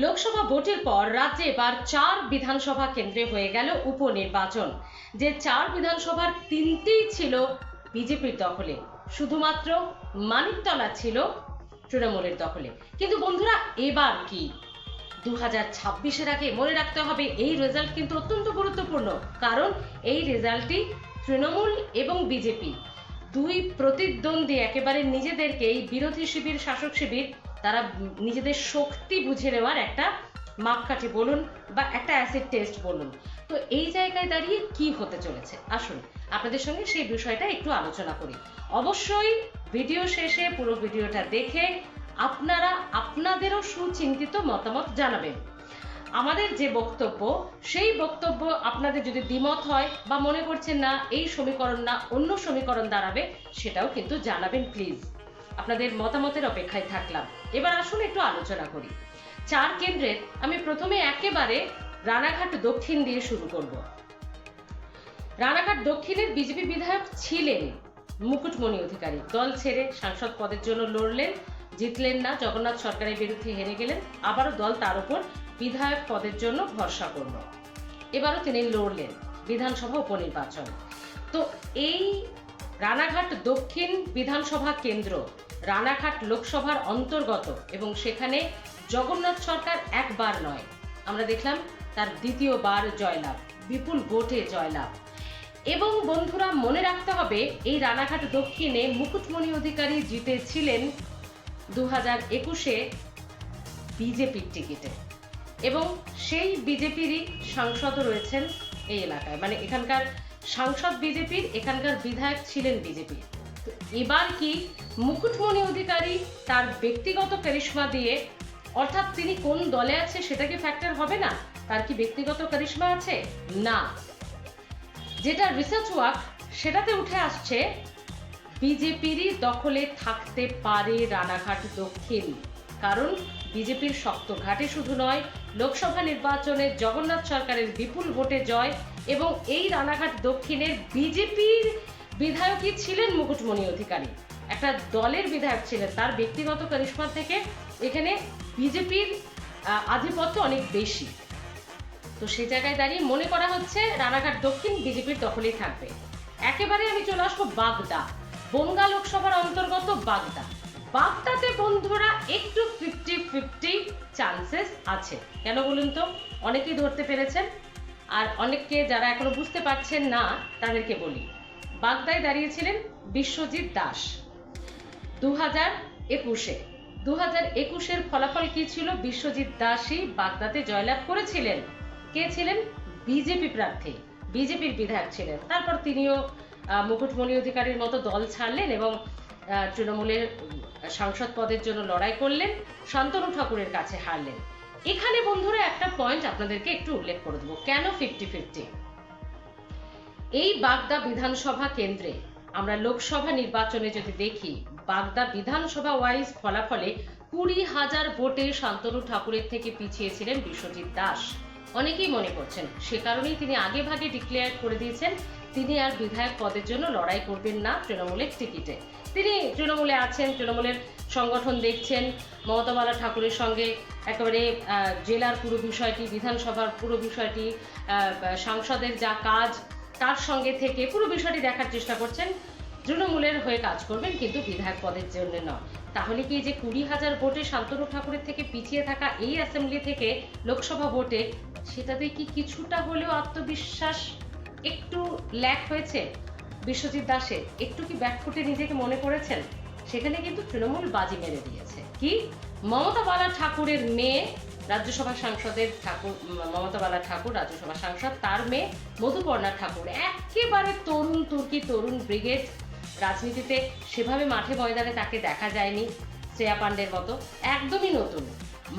লোকসভা ভোটের পর রাজ্যে এবার চার বিধানসভা কেন্দ্রে হয়ে গেল উপনির্বাচন। যে চার বিধানসভার তিনটিই ছিল বিজেপির দখলে। শুধুমাত্র মানিকতলা ছিল তৃণমূলের দখলে। কিন্তু বন্ধুরা, এবার কি? দু হাজার ছাব্বিশের আগে মনে রাখতে হবে, এই রেজাল্ট কিন্তু অত্যন্ত গুরুত্বপূর্ণ। কারণ এই রেজাল্টটি তৃণমূল এবং বিজেপি। দুই প্রতিদ্বন্দ্বী একেবারে নিজেদেরকে এই বিরোধী শিবির, শাসক শিবির তারা নিজেদের শক্তি বুঝে নেওয়ার একটা মাপকাঠি বলুন বা একটা অ্যাসিড টেস্ট বলুন। তো এই জায়গায় দাঁড়িয়ে কি হতে চলেছে? আসুন, আপনাদের সঙ্গে সেই বিষয়টা একটু আলোচনা করি। অবশ্যই ভিডিও শেষে পুরো ভিডিওটা দেখে আপনারা আপনাদেরও সুচিন্তিত মতামত জানাবেন। আমাদের যে বক্তব্য, সেই বক্তব্য আপনাদের যদি দ্বিমত হয় বা মনে করছেন না, এই সমীকরণ না, অন্য সমীকরণ দাঁড়াবে, সেটাও কিন্তু জানাবেন প্লিজ আপনাদের মতামতের অপেক্ষায় থাকলাম। এবার আসুন একটু আলোচনা করি। চার কেন্দ্রের আমি প্রথমে একেবারে রানাঘাট দক্ষিণ দিয়ে শুরু করব। রানাঘাট দক্ষিণের বিজেপি বিধায়ক ছিলেন মুকুটমণি অধিকারী। দল ছেড়ে সাংসদ পদের জন্য লড়লেন, জিতলেন না, জগন্নাথ সরকারের বিরুদ্ধে হেরে গেলেন, আবারও দল তার উপর বিধায়ক পদের জন্য ভরসা করল। এবারও তিনি লড়লেন, বিধানসভা উপনির্বাচন। তো এই রানাঘাট দক্ষিণ বিধানসভা কেন্দ্র রানাঘাট লোকসভার অন্তর্গত এবং সেখানে জগন্নাথ সরকার একবার নয়। আমরা দেখলাম তার দ্বিতীয়বার জয়লাভ, বিপুল ভোটে জয়লাভ। এবং বন্ধুরা, মনে রাখতে হবে, এই রানাঘাট দক্ষিণে মুকুটমণি অধিকারী জিতেছিলেন দু হাজার একুশে বিজেপির টিকিটে। এবং সেই বিজেপিরই সাংসদও রয়েছেন এই এলাকায়। মানে এখানকার সাংসদ বিজেপির, এখানকার বিধায়ক ছিলেন বিজেপির। তো এবার কি মুকুটমণি অধিকারী তার ব্যক্তিগত কারিশ্মা দিয়ে, অর্থাৎ তিনি কোন দলে আছে সেটা কি ফ্যাক্টর হবে না? তার কি ব্যক্তিগত কারিশ্মা আছে? না। যেটা রিসার্চ ওয়ার্ক সেটাতে উঠে আসছে, বিজেপিরই দখলে থাকতে পারে রানাঘাট দক্ষিণ। কারণ বিজেপির শক্ত ঘাটে শুধু নয়, লোকসভা নির্বাচনে জগন্নাথ সরকারের বিপুল ভোটে জয় এবং এই রানাঘাট দক্ষিণের বিজেপির বিধায়কই ছিলেন মুকুটমণি অধিকারী। একটা দলের বিধায়ক ছিলেন। তার ব্যক্তিগত কারিশ্মা থেকে এখানে বিজেপির আধিপত্য অনেক বেশি। তো সেই জায়গায় দাঁড়িয়ে মনে করা হচ্ছে রানাঘাট দক্ষিণ বিজেপির দখলেই থাকবে। একেবারে আমি চলে আসব বাগদা, বনগা লোকসভার অন্তর্গত বাগদা। বাগদাতে বন্ধুরা একটু ফিফটি ফিফটি চান্সেস আছে। কেন বলুন তো? অনেকেই ধরতে পেরেছেন। আর অনেককে যারা এখনও বুঝতে পারছেন না, তাদেরকে বলি। বাগদায় দাঁড়িয়েছিলেন বিশ্বজিৎ দাস। দু হাজার একুশে। দু একুশের ফলাফল কি ছিল? বিশ্বজিৎ দাসই বাগদাতে জয়লাভ করেছিলেন। কে ছিলেন? বিজেপি প্রার্থী। বিজেপির বিধায়ক ছিলেন। তারপর তিনিও মুকুটমণি অধিকারীর মতো দল ছাড়লেন এবং তৃণমূলের সাংসদ পদের জন্য লড়াই করলেন। শান্তনু ঠাকুরের কাছে হারলেন। এখানে বন্ধুরা একটা পয়েন্ট আপনাদেরকে একটু উল্লেখ করে দেবো। কেন ফিফটি ফিফটি? এই বাগদা বিধানসভা কেন্দ্রে আমরা লোকসভা নির্বাচনে যদি দেখি বাগদা বিধানসভা ওয়াইজ ফলাফলে কুড়ি হাজার ভোটে শান্তনু ঠাকুরের থেকে পিছিয়ে ছিলেন বিশ্বজিৎ দাস। অনেকেই মনে করছেন সে কারণেই তিনি আগে ভাগে ডিক্লেয়ার করে দিয়েছেন, তিনি আর বিধায়ক পদের জন্য লড়াই করবেন না তৃণমূলের টিকিটে। তিনি তৃণমূলে আছেন, তৃণমূলের সংগঠন দেখছেন, মমতা বালা ঠাকুরের সঙ্গে একেবারে জেলার পুরো বিষয়টি, বিধানসভার পুরো বিষয়টি সাংসদের যা কাজ, তার সঙ্গে থেকে পুরো বিষয়টি দেখার চেষ্টা করছেন। তৃণমূলের হয়ে কাজ করবেন কিন্তু বিধায়ক পদের জন্য নয়। তাহলে কি যে কুড়ি হাজার ভোটে শান্তনু ঠাকুরের থেকে পিছিয়ে থাকা এই অ্যাসেম্বলি থেকে লোকসভা ভোটে, সেটাতে কি কিছুটা হলেও আত্মবিশ্বাস একটু ল্যাক হয়েছে? বিশ্বজিৎ দাসের একটু কি ব্যাকফুটে নিজেকে মনে করেছেন? সেখানে কিন্তু তৃণমূল বাজি মেরে দিয়েছে। কি? মমতা বালা ঠাকুরের মেয়ে রাজ্যসভা সাংসদের ঠাকুর মমতা বালা ঠাকুর রাজ্যসভা সাংসদ, তার মেয়ে মধুপর্ণা ঠাকুর। একেবারে তরুণ তুর্কি, তরুণ ব্রিগেড রাজনীতিতে সেভাবে মাঠে ময়দানে তাকে দেখা যায়নি শ্রেয়া পাণ্ডের মতো। একদমই নতুন।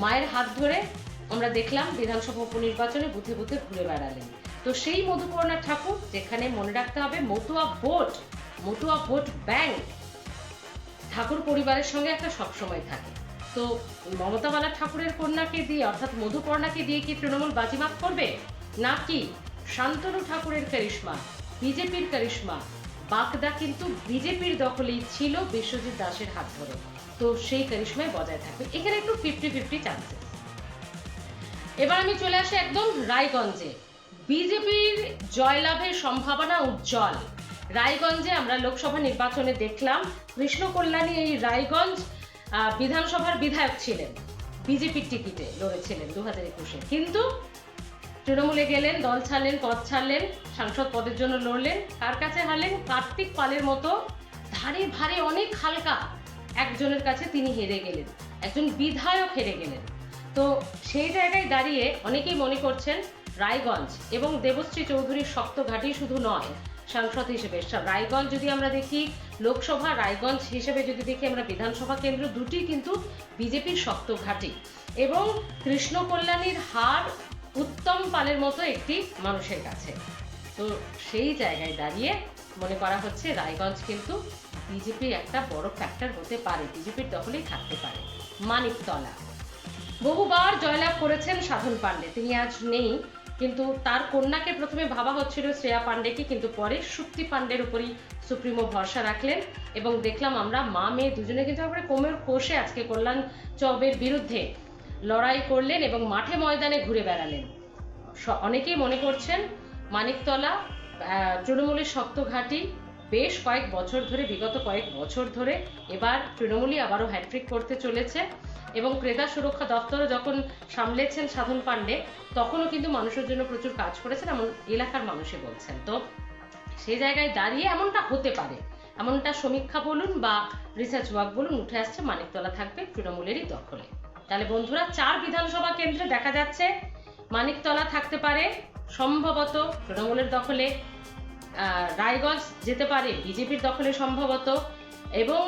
মায়ের হাত ধরে আমরা দেখলাম বিধানসভা উপনির্বাচনে বুথে বুথে ঘুরে বেড়ালেন। তো সেই মধুপর্ণা ঠাকুর, যেখানে মনে রাখতে হবে Matua vote Matua vote bank, Thakur পরিবারের সঙ্গে একটা সবসময় থাকে। তো মমতা বালা ঠাকুরের কন্যাকে দিয়ে, অর্থাৎ মধুপর্ণাকে দিয়ে কি তৃণমূল বাজিমাত করবে? নাকি শান্তনু ঠাকুরের কারিশ্মা, বিজেপির কারিশ্মা বাগদা কিন্তু বিজেপির দখলেই ছিল বিশ্বজিৎ দাসের হাত ধরে। তো সেই কারিশ্মায় বজায় থাকবে। এখানে একটু ফিফটি ফিফটি চান্সেস এবার আমি চলে আসি একদম রায়গঞ্জে। বিজেপির জয়লাভের সম্ভাবনা উজ্জ্বল। রায়গঞ্জে আমরা লোকসভা নির্বাচনে দেখলাম কৃষ্ণ কল্যাণী এই রায়গঞ্জ বিধানসভার বিধায়ক ছিলেন। বিজেপির টিকিটে লড়েছিলেন দু হাজার একুশে। কিন্তু তৃণমূলে গেলেন, দল ছাড়লেন, পদ ছাড়লেন, সাংসদ পদের জন্য লড়লেন। কার কাছে হারলেন কার্তিক পালের মতো ধারে ভারে অনেক হালকা একজনের কাছে তিনি হেরে গেলেন, একজন বিধায়ক হেরে গেলেন। তো সেই জায়গায় দাঁড়িয়ে অনেকেই মনে করছেন রায়গঞ্জ এবং দেবশ্রী চৌধুরীর শক্ত ঘাঁটি শুধু নয়, সাংসদ হিসেবে। রায়গঞ্জ যদি আমরা দেখি, লোকসভা রায়গঞ্জ হিসেবে যদি দেখি আমরা, বিধানসভা কেন্দ্র দুটি কিন্তু বিজেপির শক্ত ঘাঁটি এবং কৃষ্ণ কল্যাণীর হার উত্তম পালের মতো একটি মানুষের কাছে। তো সেই জায়গায় দাঁড়িয়ে মনে করা হচ্ছে রায়গঞ্জ কিন্তু বিজেপি একটা বড় ফ্যাক্টর হতে পারে, বিজেপির দখলেই থাকতে পারে। মানিকতলা। বহুবার জয়লাভ করেছেন সাধন পাণ্ডে, তিনি আজ নেই, কিন্তু তার কন্যাকে প্রথমে ভাবা হচ্ছিল শ্রেয়া পাণ্ডেকে, কিন্তু পরে সুক্তি পাণ্ডের উপরই সুপ্রিমো ভরসা রাখলেন এবং দেখলাম আমরা মা মেয়ে দুজনে কিন্তু একবারে কোমের কোষে আজকে কল্যাণ চবের বিরুদ্ধে লড়াই করলেন এবং মাঠে ময়দানে ঘুরে বেড়ালেন। অনেকেই মনে করছেন মানিকতলা তৃণমূলের শক্ত ঘাঁটি বেশ কয়েক বছর ধরে, বিগত কয়েক বছর ধরে এবার তৃণমূলই আবারও হ্যাট্রিক করতে চলেছে এবং ক্রেতা সুরক্ষা দপ্তরও যখন সামলেছেন সাধন পাণ্ডে, তখনও কিন্তু মানুষের জন্য প্রচুর কাজ করেছেন এমন এলাকার মানুষে বলছেন। তো সেই জায়গায় দাঁড়িয়ে এমনটা হতে পারে, এমনটা সমীক্ষা বলুন বা রিসার্চ ওয়ার্ক বলুন, উঠে আসছে মানিকতলা থাকবে তৃণমূলেরই দখলে। তাহলে বন্ধুরা, চার বিধানসভা কেন্দ্রে দেখা যাচ্ছে মানিকতলা থাকতে পারে, সম্ভবত তৃণমূলের দখলে রায়গঞ্জ যেতে পারে, বিজেপির দখলে সম্ভবত, এবং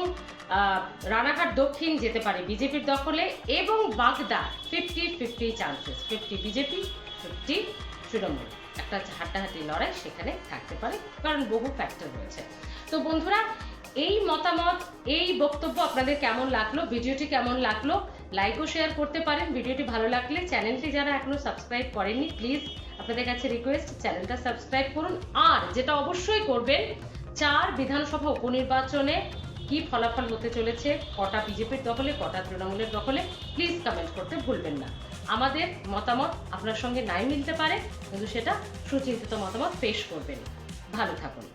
রানাঘাট দক্ষিণ যেতে পারে, বিজেপির দখলে, এবং Bagda fifty fifty chances fifty BJP fifty Trinamool. একটা হাড্ডাহাড্ডি লড়াই সেখানে থাকতে পারে, কারণ বহু ফ্যাক্টর রয়েছে। তো বন্ধুরা, এই মতামত, এই বক্তব্য আপনাদের কেমন লাগল, ভিডিওটি কেমন লাগল লাইক ও শেয়ার করতে পারেন। ভিডিওটি ভালো লাগলে চ্যানেলটি যারা এখনও সাবস্ক্রাইব করেননি প্লিজ আপনাদের কাছে রিকোয়েস্ট চ্যানেলটা সাবস্ক্রাইব করুন। আর যেটা অবশ্যই করবেন, চার বিধানসভা উপনির্বাচনে কি ফলাফল হতে চলেছে, কটা বিজেপির দখলে, কটা তৃণমূলের দখলে প্লিজ কমেন্ট করতে ভুলবেন না। আমাদের মতামত আপনার সঙ্গে নাই মিলতে পারে, কিন্তু সেটা সুচিন্তিত মতামত পেশ করবেন। ভালো থাকুন।